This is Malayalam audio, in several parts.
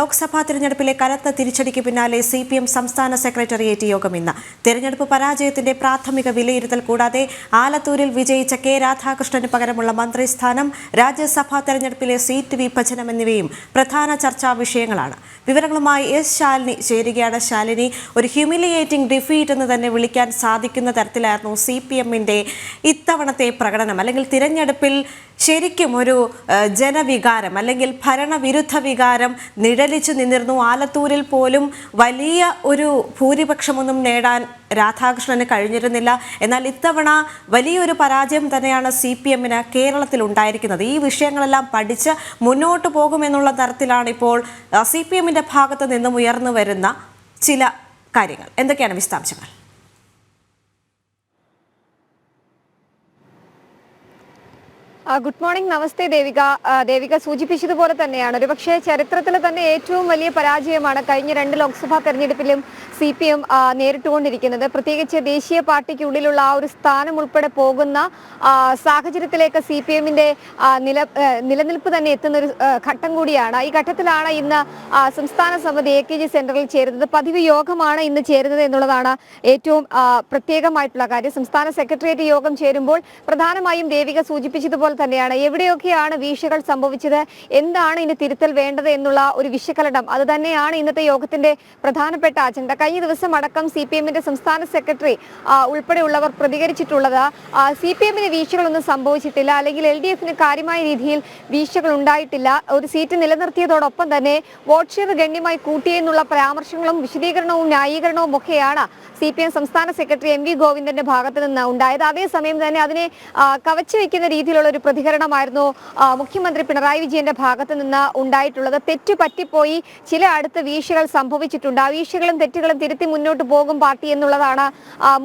ലോക്സഭാ തിരഞ്ഞെടുപ്പിലെ കനത്ത തിരിച്ചടിക്ക് പിന്നാലെ സി പി എം സംസ്ഥാന സെക്രട്ടേറിയറ്റ് യോഗം ഇന്ന്. തിരഞ്ഞെടുപ്പ് പരാജയത്തിന്റെ പ്രാഥമിക വിലയിരുത്തൽ കൂടാതെ ആലത്തൂരിൽ വിജയിച്ച കെ രാധാകൃഷ്ണന് പകരമുള്ള മന്ത്രിസ്ഥാനം രാജ്യസഭാ തെരഞ്ഞെടുപ്പിലെ സീറ്റ് വിഭജനം എന്നിവയും പ്രധാന ചർച്ചാ വിഷയങ്ങളാണ്. വിവരങ്ങളുമായി എസ് ശാലിനി ചേരുകയാണ്. ശാലിനി ഒരു ഹ്യൂമിലിയേറ്റിംഗ് ഡിഫീറ്റ് എന്ന് തന്നെ വിളിക്കാൻ സാധിക്കുന്ന തരത്തിലായിരുന്നു സി പി എമ്മിന്റെ ഇത്തവണത്തെ പ്രകടനം. അല്ലെങ്കിൽ തിരഞ്ഞെടുപ്പിൽ ശരിക്കും ഒരു ജനവികാരം അല്ലെങ്കിൽ ഭരണവിരുദ്ധ വികാരം നിഴലിച്ചു നിന്നിരുന്നു. ആലത്തൂരിൽ പോലും വലിയ ഒരു ഭൂരിപക്ഷമൊന്നും നേടാൻ രാധാകൃഷ്ണന് കഴിഞ്ഞിരുന്നില്ല. എന്നാൽ ഇത്തവണ വലിയൊരു പരാജയം തന്നെയാണ് സി പി എമ്മിന് കേരളത്തിൽ ഉണ്ടായിരിക്കുന്നത്. ഈ വിഷയങ്ങളെല്ലാം പഠിച്ച് മുന്നോട്ട് പോകുമെന്നുള്ള തരത്തിലാണ് ഇപ്പോൾ സി പി എമ്മിന്റെ ഭാഗത്ത് നിന്നും ഉയർന്നു വരുന്ന ചില കാര്യങ്ങൾ. എന്തൊക്കെയാണ് വിശദാംശങ്ങൾ? ഗുഡ് മോർണിംഗ് നമസ്തേ ദേവിക. ദേവിക സൂചിപ്പിച്ചതുപോലെ തന്നെയാണ്. ഒരുപക്ഷെ ചരിത്രത്തിൽ തന്നെ ഏറ്റവും വലിയ പരാജയമാണ് കഴിഞ്ഞ രണ്ട് ലോക്സഭാ തെരഞ്ഞെടുപ്പിലും സി പി എം നേരിട്ടുകൊണ്ടിരിക്കുന്നത്. പ്രത്യേകിച്ച് ദേശീയ പാർട്ടിക്കുള്ളിലുള്ള ആ ഒരു സ്ഥാനം ഉൾപ്പെടെ പോകുന്ന സാഹചര്യത്തിലേക്ക് സി പി എമ്മിന്റെ നില നിലനിൽപ്പ് തന്നെ എത്തുന്ന ഒരു ഘട്ടം കൂടിയാണ്. ഈ ഘട്ടത്തിലാണ് ഇന്ന് സംസ്ഥാന സമിതി എ കെ ജി സെന്ററിൽ ചേരുന്നത്. പതിവ് യോഗമാണ് ഇന്ന് ചേരുന്നത് എന്നുള്ളതാണ് ഏറ്റവും പ്രത്യേകമായിട്ടുള്ള കാര്യം. സംസ്ഥാന സെക്രട്ടേറിയറ്റ് യോഗം ചേരുമ്പോൾ പ്രധാനമായും ദേവിക സൂചിപ്പിച്ചതുപോലെ തന്നെയാണ്. എവിടെയൊക്കെയാണ് വീഴ്ചകൾ സംഭവിച്ചത്? എന്താണ് ഇനി തിരുത്തൽ വേണ്ടത് എന്നുള്ള ഒരു വിശകലനം? അത് തന്നെയാണ് ഇന്നത്തെ യോഗത്തിന്റെ പ്രധാനപ്പെട്ട അജണ്ട. കഴിഞ്ഞ ദിവസം അടക്കം സി പി എമ്മിന്റെ സംസ്ഥാന സെക്രട്ടറി ഉൾപ്പെടെയുള്ളവർ പ്രതികരിച്ചിട്ടുള്ളത് സി പി എമ്മിന് വീഴ്ചകളൊന്നും സംഭവിച്ചിട്ടില്ല അല്ലെങ്കിൽ എൽ ഡി എഫിന് കാര്യമായ രീതിയിൽ വീഴ്ചകൾ ഉണ്ടായിട്ടില്ല. ഒരു സീറ്റ് നിലനിർത്തിയതോടൊപ്പം തന്നെ വോട്ട് ഷെയർ ഗണ്യമായി കൂട്ടിയെന്നുള്ള പരാമർശങ്ങളും വിശദീകരണവും ന്യായീകരണവും ഒക്കെയാണ് സി പി എം സംസ്ഥാന സെക്രട്ടറി എം വി ഗോവിന്ദന്റെ ഭാഗത്ത് നിന്ന് ഉണ്ടായത്. അതേസമയം തന്നെ അതിനെ കവച്ചു വയ്ക്കുന്ന രീതിയിലുള്ള ഒരു പ്രതികരണമായിരുന്നു മുഖ്യമന്ത്രി പിണറായി വിജയന്റെ ഭാഗത്ത് നിന്ന് ഉണ്ടായിട്ടുള്ളത്. തെറ്റു പറ്റിപ്പോയി ചില അടുത്ത വീഴ്ചകൾ സംഭവിച്ചിട്ടുണ്ട്. ആ വീഴ്ചകളും തെറ്റുകളും തിരുത്തി മുന്നോട്ട് പോകും പാർട്ടി എന്നുള്ളതാണ്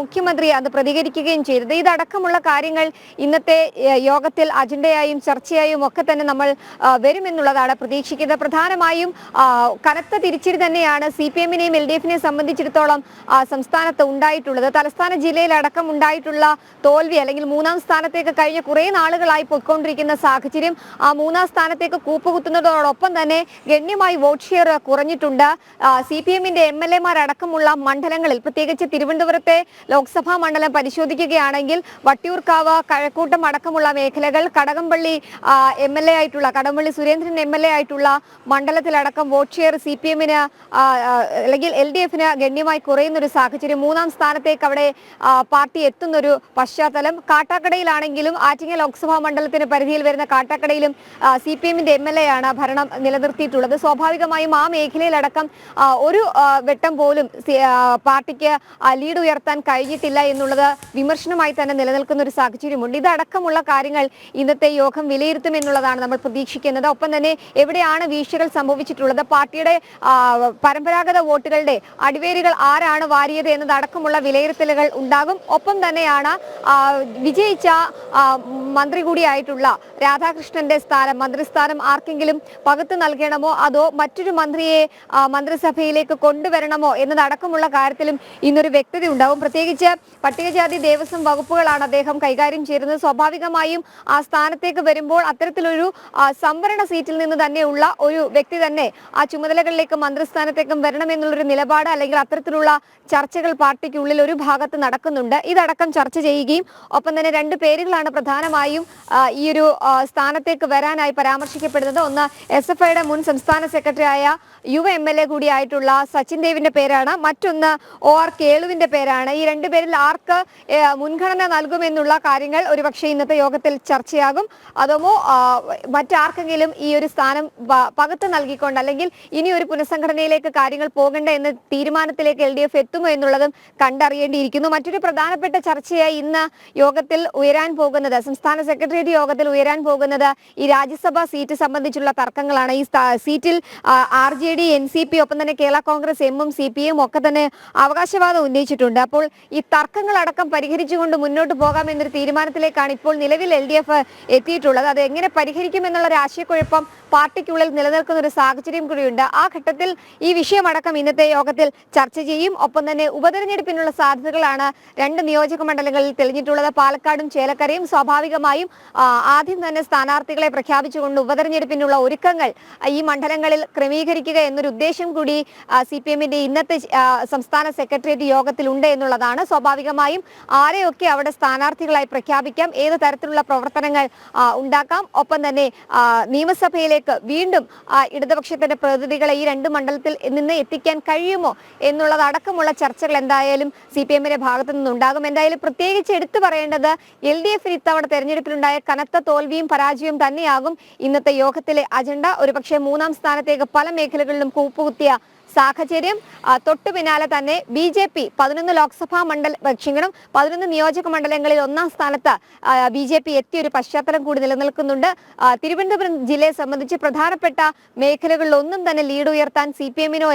മുഖ്യമന്ത്രി അത് പ്രതികരിക്കുകയും ചെയ്തത്. ഇതടക്കമുള്ള കാര്യങ്ങൾ ഇന്നത്തെ യോഗത്തിൽ അജണ്ടയായും ചർച്ചയായും ഒക്കെ തന്നെ നമ്മൾ വരുമെന്നുള്ളതാണ് പ്രതീക്ഷിക്കുന്നത്. പ്രധാനമായും കനത്ത തിരിച്ചടി തന്നെയാണ് സി പി എമ്മിനെയും എൽ ഡി എഫിനെയും സംബന്ധിച്ചിടത്തോളം സംസ്ഥാനത്ത് ഉണ്ടായിട്ടുള്ളത്. തലസ്ഥാന ജില്ലയിലടക്കം ഉണ്ടായിട്ടുള്ള തോൽവി അല്ലെങ്കിൽ മൂന്നാം സ്ഥാനത്തേക്ക് കഴിഞ്ഞ കുറേ നാളുകളായി പൊയ്ക്കൊണ്ടിരിക്കുന്ന സാഹചര്യം ആ മൂന്നാം സ്ഥാനത്തേക്ക് കൂപ്പുകുത്തുന്നതോടൊപ്പം തന്നെ ഗണ്യമായി വോട്ട് ഷെയർ കുറഞ്ഞിട്ടുണ്ട്. സി പി എമ്മിന്റെ എം എൽ എമാരടക്കമുള്ള മണ്ഡലങ്ങളിൽ പ്രത്യേകിച്ച് തിരുവനന്തപുരത്തെ ലോക്സഭാ മണ്ഡലം പരിശോധിക്കുകയാണെങ്കിൽ വട്ടിയൂർക്കാവ് കഴക്കൂട്ടം അടക്കമുള്ള മേഖലകൾ കടകംപള്ളി എം എൽ എ ആയിട്ടുള്ള Kadakampally Surendran M L A ആയിട്ടുള്ള മണ്ഡലത്തിലടക്കം വോട്ട് ഷെയർ സി പി എമ്മിന് അല്ലെങ്കിൽ എൽ ഡി എഫിന് ഗണ്യമായി കുറയുന്ന ഒരു സാഹചര്യം മൂന്നാം സ്ഥാനത്തേക്ക് അവിടെ പാർട്ടി എത്തുന്നൊരു പശ്ചാത്തലം. കാട്ടാക്കടയിലാണെങ്കിലും ആറ്റിങ്ങൽ ലോക്സഭാ മണ്ഡലത്തിന് പരിധിയിൽ വരുന്ന കാട്ടാക്കടയിലും സി പി എമ്മിന്റെ എം എൽ എ ആണ് ഭരണം നിലനിർത്തിയിട്ടുള്ളത്. സ്വാഭാവികമായും ആ മേഖലയിലടക്കം ഒരു വെട്ടം പോലും പാർട്ടിക്ക് ലീഡ് ഉയർത്താൻ കഴിഞ്ഞിട്ടില്ല എന്നുള്ളത് വിമർശനമായി തന്നെ നിലനിൽക്കുന്ന ഒരു സാഹചര്യമുണ്ട്. ഇതടക്കമുള്ള കാര്യങ്ങൾ ഇന്നത്തെ യോഗം വിലയിരുത്തുമെന്നുള്ളതാണ് നമ്മൾ പ്രതീക്ഷിക്കുന്നത്. ഒപ്പം തന്നെ എവിടെയാണ് വീഴ്ചകൾ സംഭവിച്ചിട്ടുള്ളത്? പാർട്ടിയുടെ പരമ്പരാഗത വോട്ടുകളുടെ അടിവേരുകൾ ആരാണ് വാരിയത് എന്നതടക്കമുള്ള വിലയിരുത്തലുകൾ ഉണ്ടാകും. ഒപ്പം തന്നെയാണ് വിജയിച്ച മന്ത്രി മന്ത്രി കൂടിയായിട്ടുള്ള രാധാകൃഷ്ണന്റെ സ്ഥാനം മന്ത്രിസ്ഥാനം ആർക്കെങ്കിലും പകുത്തു നൽകണമോ? അതോ മറ്റൊരു മന്ത്രിയെ മന്ത്രിസഭയിലേക്ക് കൊണ്ടുവരണമോ? എന്നതടക്കമുള്ള കാര്യത്തിലും ഇന്നൊരു വ്യക്തത ഉണ്ടാവും. പ്രത്യേകിച്ച് പട്ടികജാതി ദേവസ്വം വകുപ്പുകളാണ് അദ്ദേഹം കൈകാര്യം ചെയ്യുന്നത്. സ്വാഭാവികമായും ആ സ്ഥാനത്തേക്ക് വരുമ്പോൾ അത്തരത്തിലൊരു സംവരണ സീറ്റിൽ നിന്ന് തന്നെയുള്ള ഒരു വ്യക്തി തന്നെ ആ ചുമതലകളിലേക്ക് മന്ത്രിസ്ഥാനത്തേക്കും വരണമെന്നുള്ളൊരു നിലപാട് അല്ലെങ്കിൽ അത്തരത്തിലുള്ള ചർച്ചകൾ പാർട്ടിക്കുള്ളിൽ ഒരു ഭാഗത്ത് നടക്കുന്നുണ്ട്. ഇതടക്കം ചർച്ച ചെയ്യുകയും ഒപ്പം തന്നെ രണ്ട് പേരുകളാണ് പ്രധാനമായും ഈ ഒരു സ്ഥാനത്തേക്ക് വരാനായി പരാമർശിക്കപ്പെടുന്നത്. ഒന്ന് എസ് എഫ് ഐയുടെ മുൻ സംസ്ഥാന സെക്രട്ടറിയായ യുവ എം എൽ എ കൂടിയായിട്ടുള്ള സച്ചിൻ ദേവിന്റെ പേരാണ്. മറ്റൊന്ന് ഒ ആർ കേളുവിന്റെ പേരാണ്. ഈ രണ്ടുപേരിൽ ആർക്ക് മുൻഗണന നൽകുമെന്നുള്ള കാര്യങ്ങൾ ഒരുപക്ഷെ ഇന്നത്തെ യോഗത്തിൽ ചർച്ചയാകും. അതോ മറ്റാർക്കെങ്കിലും ഈ ഒരു സ്ഥാനം പകത്ത് നൽകിക്കൊണ്ട് അല്ലെങ്കിൽ ഇനി ഒരു പുനഃസംഘടനയിലേക്ക് കാര്യങ്ങൾ പോകണ്ട എന്ന തീരുമാനത്തിലേക്ക് എൽ ഡി എഫ് എത്തുമോ എന്നുള്ളതും കണ്ടറിയേണ്ടിയിരിക്കുന്നു. മറ്റൊരു പ്രധാനപ്പെട്ട ചർച്ചയായി ഇന്ന് യോഗത്തിൽ ഉയരാൻ പോകുന്നത് സംസ്ഥാന സെക്രട്ടേറിയറ്റ് യോഗത്തിൽ ഉയരാൻ പോകുന്നത് ഈ രാജ്യസഭാ സീറ്റ് സംബന്ധിച്ചുള്ള തർക്കങ്ങളാണ്. ഈ സീറ്റിൽ R J D N C P ഒപ്പം തന്നെ കേരള കോൺഗ്രസ് എമ്മും സി പി എം ഒക്കെ തന്നെ അവകാശവാദം ഉന്നയിച്ചിട്ടുണ്ട്. അപ്പോൾ ഈ തർക്കങ്ങളടക്കം പരിഹരിച്ചുകൊണ്ട് മുന്നോട്ട് പോകാം എന്നൊരു തീരുമാനത്തിലേക്കാണ് ഇപ്പോൾ നിലവിൽ എൽ ഡി എഫ് എത്തിയിട്ടുള്ളത്. അത് എങ്ങനെ പരിഹരിക്കുമെന്നുള്ള ഒരു ആശയക്കുഴപ്പം പാർട്ടിക്കുള്ളിൽ നിലനിൽക്കുന്ന ഒരു സാഹചര്യം കൂടിയുണ്ട്. ആ ഘട്ടത്തിൽ ഈ വിഷയമടക്കം ഇന്നത്തെ യോഗത്തിൽ ചർച്ച ചെയ്യും. ഒപ്പം തന്നെ ഉപതെരഞ്ഞെടുപ്പിനുള്ള സാധ്യതകളാണ് രണ്ട് നിയോജക മണ്ഡലങ്ങളിൽ തെളിഞ്ഞിട്ടുള്ളത്. പാലക്കാടും ചേലക്കരയും സ്വാഭാവികമായും ആദ്യം തന്നെ സ്ഥാനാർത്ഥികളെ പ്രഖ്യാപിച്ചുകൊണ്ട് ഉപതെരഞ്ഞെടുപ്പിനുള്ള ഒരുക്കങ്ങൾ ഈ മണ്ഡലങ്ങളിൽ ക്രമീകരിക്കുക എന്നൊരു ഉദ്ദേശം കൂടി സി പി ഇന്നത്തെ സംസ്ഥാന സെക്രട്ടേറിയറ്റ് യോഗത്തിലുണ്ട് എന്നുള്ളതാണ്. സ്വാഭാവികമായും ആരെയൊക്കെ അവിടെ സ്ഥാനാർത്ഥികളായി പ്രഖ്യാപിക്കാം ഏത് തരത്തിലുള്ള പ്രവർത്തനങ്ങൾ ഉണ്ടാക്കാം. ഒപ്പം തന്നെ ആ, നിയമസഭയിലേക്ക് വീണ്ടും ഇടതുപക്ഷത്തിന്റെ പ്രതിനിധികളെ ഈ രണ്ട് മണ്ഡലത്തിൽ നിന്ന് എത്തിക്കാൻ കഴിയുമോ എന്നുള്ളതടക്കമുള്ള ചർച്ചകൾ എന്തായാലും സി പി എമ്മിന്റെ ഭാഗത്തു നിന്നുണ്ടാകും. എന്തായാലും പ്രത്യേകിച്ച് എടുത്തു പറയേണ്ടത് എൽ ഡി എഫിന് ഇത്തവണ തെരഞ്ഞെടുപ്പിലുണ്ടായ കനത്ത തോൽവിയും പരാജയവും തന്നെയാകും. ഇന്നത്തെ യോഗത്തിലെ അജണ്ട ഒരുപക്ഷെ മൂന്നാം സ്ഥാനത്തേക്ക് പല മേഖലകളിലും കൂപ്പുകുത്തിയ സാഹചര്യം തൊട്ടു പിന്നാലെ തന്നെ ബി ജെ പി പതിനൊന്ന് ലോക്സഭാ മണ്ഡല ക്ഷമിക്കണം പതിനൊന്ന് നിയോജക മണ്ഡലങ്ങളിൽ ഒന്നാം സ്ഥാനത്ത് ബി ജെ പി എത്തിയ ഒരു പശ്ചാത്തലം കൂടി നിലനിൽക്കുന്നുണ്ട്. തിരുവനന്തപുരം ജില്ലയെ സംബന്ധിച്ച് പ്രധാനപ്പെട്ട മേഖലകളിൽ ഒന്നും തന്നെ ലീഡ് ഉയർത്താൻ സി പി എമ്മിനോ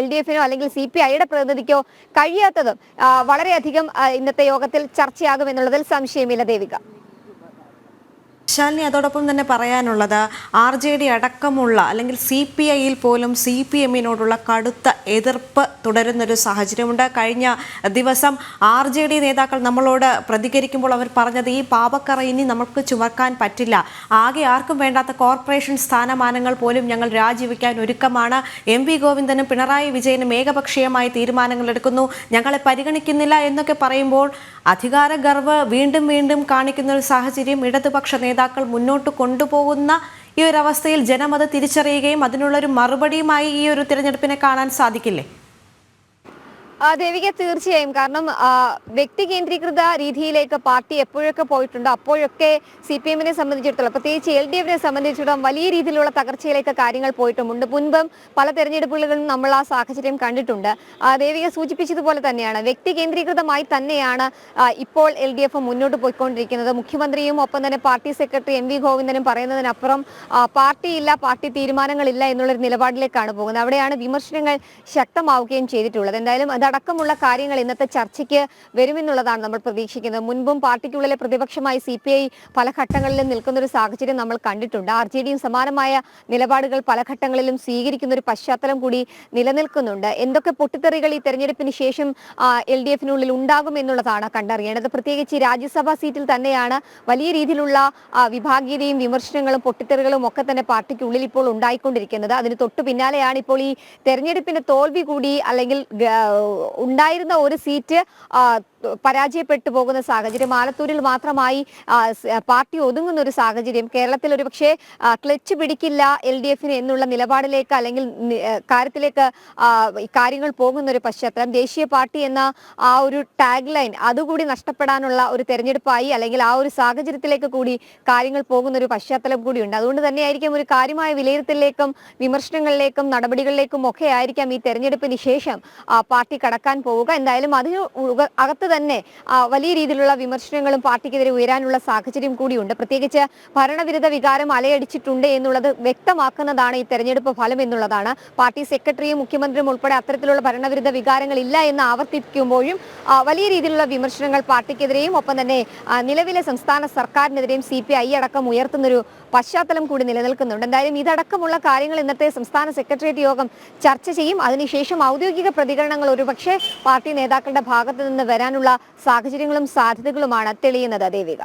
എൽ ഡി എഫിനോ അല്ലെങ്കിൽ സി പി ഐയുടെ പ്രതിനിധിക്കോ കഴിയാത്തതും വളരെയധികം ഇന്നത്തെ യോഗത്തിൽ ചർച്ചയാകുമെന്നുള്ളതിൽ സംശയമില്ല ദേവിക. ശാലിനി അതോടൊപ്പം തന്നെ പറയാനുള്ളത് ആർ ജെ ഡി അടക്കമുള്ള അല്ലെങ്കിൽ സി പി ഐയിൽ പോലും സി പി എമ്മിനോടുള്ള കടുത്ത എതിർപ്പ് തുടരുന്നൊരു സാഹചര്യമുണ്ട്. കഴിഞ്ഞ ദിവസം ആർ ജെ ഡി നേതാക്കൾ നമ്മളോട് പ്രതികരിക്കുമ്പോൾ അവർ പറഞ്ഞത് ഈ പാപക്കറ ഇനി നമുക്ക് ചുമക്കാൻ പറ്റില്ല. ആകെ ആർക്കും വേണ്ടാത്ത കോർപ്പറേഷൻ സ്ഥാനമാനങ്ങൾ പോലും ഞങ്ങൾ രാജിവെക്കാൻ ഒരുക്കമാണ്. എം വി ഗോവിന്ദനും പിണറായി വിജയനും ഏകപക്ഷീയമായി തീരുമാനങ്ങൾ എടുക്കുന്നു. ഞങ്ങളെ പരിഗണിക്കുന്നില്ല എന്നൊക്കെ പറയുമ്പോൾ അധികാര ഗർവ് വീണ്ടും വീണ്ടും കാണിക്കുന്ന ഒരു സാഹചര്യം ഇടതുപക്ഷ നേതാക്കൾ മുന്നോട്ട് കൊണ്ടുപോകുന്ന ഈ ഒരു അവസ്ഥയിൽ ജനം അത് തിരിച്ചറിയുകയും അതിനുള്ളൊരു മറുപടിയുമായി ഈ ഒരു തിരഞ്ഞെടുപ്പിനെ കാണാൻ സാധിക്കില്ലേ? ദേവിക തീർച്ചയായും. കാരണം വ്യക്തി കേന്ദ്രീകൃത രീതിയിലേക്ക് പാർട്ടി എപ്പോഴൊക്കെ പോയിട്ടുണ്ട് അപ്പോഴൊക്കെ സി പി എമ്മിനെ സംബന്ധിച്ചിടത്തോളം പ്രത്യേകിച്ച് എൽ ഡി എഫിനെ സംബന്ധിച്ചിടത്തോളം വലിയ രീതിയിലുള്ള തകർച്ചയിലേക്ക് കാര്യങ്ങൾ പോയിട്ടുമുണ്ട്. മുൻപും പല തെരഞ്ഞെടുപ്പുകളിലും നമ്മൾ ആ സാഹചര്യം കണ്ടിട്ടുണ്ട്. ദേവിക സൂചിപ്പിച്ചതുപോലെ തന്നെയാണ്. വ്യക്തി കേന്ദ്രീകൃതമായി തന്നെയാണ് ഇപ്പോൾ എൽ ഡി എഫ് മുന്നോട്ട് പോയിക്കൊണ്ടിരിക്കുന്നത്. മുഖ്യമന്ത്രിയും ഒപ്പം തന്നെ പാർട്ടി സെക്രട്ടറി എം വി ഗോവിന്ദനും പറയുന്നതിനപ്പുറം പാർട്ടിയില്ല പാർട്ടി തീരുമാനങ്ങളില്ല എന്നുള്ളൊരു നിലപാടിലേക്കാണ് പോകുന്നത്. അവിടെയാണ് വിമർശനങ്ങൾ ശക്തമാവുകയും ചെയ്തിട്ടുള്ളത്. എന്തായാലും അതടക്കമുള്ള കാര്യങ്ങൾ ഇന്നത്തെ ചർച്ചയ്ക്ക് വരുമെന്നുള്ളതാണ് നമ്മൾ പ്രതീക്ഷിക്കുന്നത്. മുൻപും പാർട്ടിക്കുള്ളിലെ പ്രതിപക്ഷമായി സി പി ഐ പല ഘട്ടങ്ങളിലും നിൽക്കുന്ന ഒരു സാഹചര്യം നമ്മൾ കണ്ടിട്ടുണ്ട്. ആർ ജെ ഡിയും സമാനമായ നിലപാടുകൾ പല ഘട്ടങ്ങളിലും സ്വീകരിക്കുന്ന ഒരു പശ്ചാത്തലം കൂടി നിലനിൽക്കുന്നുണ്ട്. എന്തൊക്കെ പൊട്ടിത്തെറികൾ ഈ തെരഞ്ഞെടുപ്പിന് ശേഷം എൽ ഡി എഫിനുള്ളിൽ ഉണ്ടാകും എന്നുള്ളതാണ് കണ്ടറിയേണ്ടത്. പ്രത്യേകിച്ച് രാജ്യസഭാ സീറ്റിൽ തന്നെയാണ് വലിയ രീതിയിലുള്ള വിഭാഗീയതയും വിമർശനങ്ങളും പൊട്ടിത്തെറികളും ഒക്കെ തന്നെ പാർട്ടിക്കുള്ളിൽ ഇപ്പോൾ ഉണ്ടായിക്കൊണ്ടിരിക്കുന്നത്. അതിന് തൊട്ടു പിന്നാലെയാണ് ഇപ്പോൾ ഈ തെരഞ്ഞെടുപ്പിന്റെ തോൽവി കൂടി അല്ലെങ്കിൽ ഉണ്ടായിരുന്ന ഒരു സീറ്റ് പരാജയപ്പെട്ടു പോകുന്ന സാഹചര്യം ആലത്തൂരിൽ മാത്രമായി പാർട്ടി ഒതുങ്ങുന്ന ഒരു സാഹചര്യം കേരളത്തിൽ ഒരു പക്ഷേ ക്ലച്ച് പിടിക്കില്ല എൽ ഡി എഫിന് എന്നുള്ള നിലപാടിലേക്ക് അല്ലെങ്കിൽ കാര്യത്തിലേക്ക് കാര്യങ്ങൾ പോകുന്ന ഒരു പശ്ചാത്തലം ദേശീയ പാർട്ടി എന്ന ആ ഒരു ടാഗ് ലൈൻ അതുകൂടി നഷ്ടപ്പെടാനുള്ള ഒരു തെരഞ്ഞെടുപ്പായി അല്ലെങ്കിൽ ആ ഒരു സാഹചര്യത്തിലേക്ക് കൂടി കാര്യങ്ങൾ പോകുന്ന ഒരു പശ്ചാത്തലം കൂടിയുണ്ട്. അതുകൊണ്ട് തന്നെയായിരിക്കും ഒരു കാര്യമായ വിലയിരുത്തലിലേക്കും വിമർശനങ്ങളിലേക്കും നടപടികളിലേക്കും ഒക്കെ ആയിരിക്കാം ഈ തെരഞ്ഞെടുപ്പിന് ശേഷം പാർട്ടി കടക്കാൻ പോവുക. എന്തായാലും അതിന് അകത്ത് തന്നെ വലിയ രീതിയിലുള്ള വിമർശനങ്ങളും പാർട്ടിക്കെതിരെ ഉയരാനുള്ള സാഹചര്യം കൂടിയുണ്ട്. പ്രത്യേകിച്ച് ഭരണവിരുദ്ധ വികാരം അലയടിച്ചിട്ടുണ്ട് എന്നുള്ളത് വ്യക്തമാക്കുന്നതാണ് ഈ തെരഞ്ഞെടുപ്പ് ഫലം എന്നുള്ളതാണ്. പാർട്ടി സെക്രട്ടറിയും മുഖ്യമന്ത്രിയും ഉൾപ്പെടെ അത്തരത്തിലുള്ള ഭരണവിരുദ്ധ വികാരങ്ങൾ ഇല്ല എന്ന് ആവർത്തിക്കുമ്പോഴും വലിയ രീതിയിലുള്ള വിമർശനങ്ങൾ പാർട്ടിക്കെതിരെയും ഒപ്പം തന്നെ നിലവിലെ സംസ്ഥാന സർക്കാരിനെതിരെയും സി പി ഐ അടക്കം ഉയർത്തുന്നൊരു പശ്ചാത്തലം കൂടി നിലനിൽക്കുന്നുണ്ട്. എന്തായാലും ഇതടക്കമുള്ള കാര്യങ്ങൾ ഇന്നത്തെ സംസ്ഥാന സെക്രട്ടേറിയറ്റ് യോഗം ചർച്ച ചെയ്യും. അതിനുശേഷം ഔദ്യോഗിക പ്രതികരണങ്ങൾ ഒരുപക്ഷെ പാർട്ടി നേതാക്കളുടെ ഭാഗത്തു നിന്ന് വരാനുള്ള സാഹചര്യങ്ങളും സാധ്യതകളുമാണ്. തെളിയുന്നത് ദേവിക